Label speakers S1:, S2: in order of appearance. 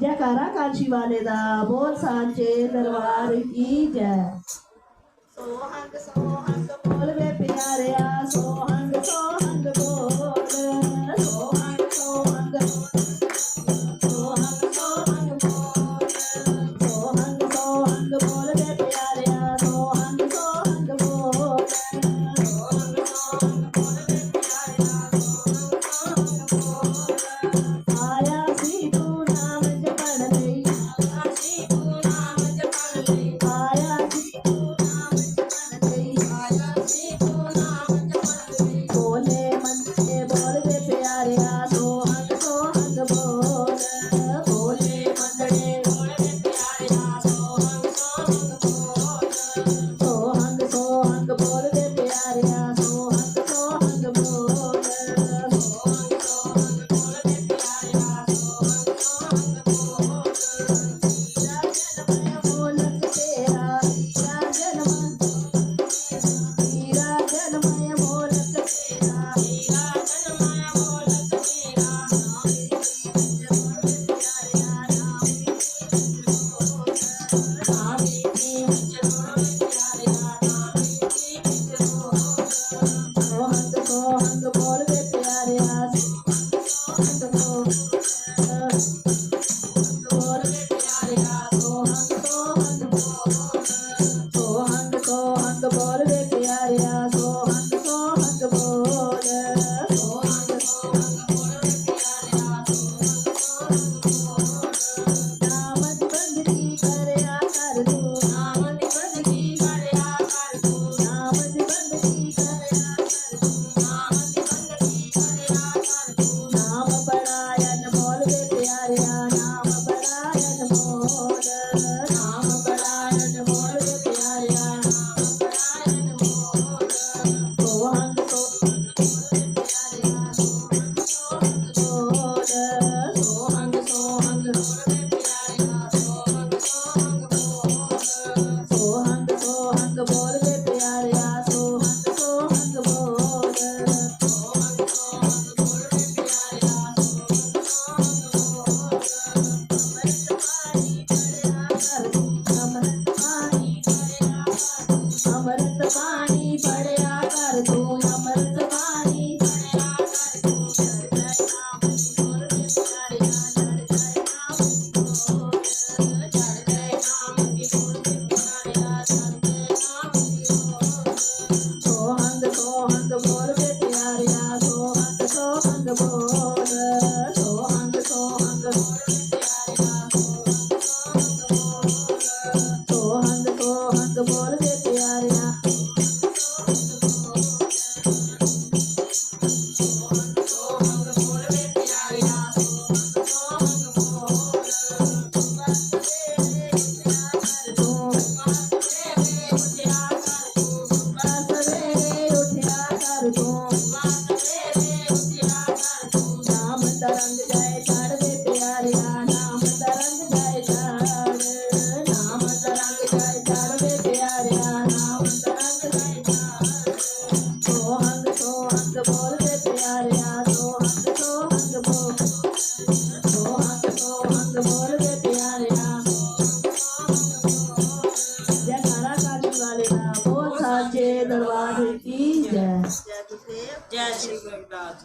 S1: ਜੈਕਾਰਾ ਕਾਂਸ਼ੀ ਵਾਲੇ ਦਾ, ਬੋਲ ਸਾਂਝੇ ਦਰਬਾਰ ਕੀ ਜੈ। ਸੋਹੰਗ ਸੋਹੰਗ ਬੋਲਵੇ ਪਿਆਰਿਆ, ਸੋਹੰਗ ਸੋਹੰਗ Oh. amor bola. दरबार की जय जय श्री गुरुदास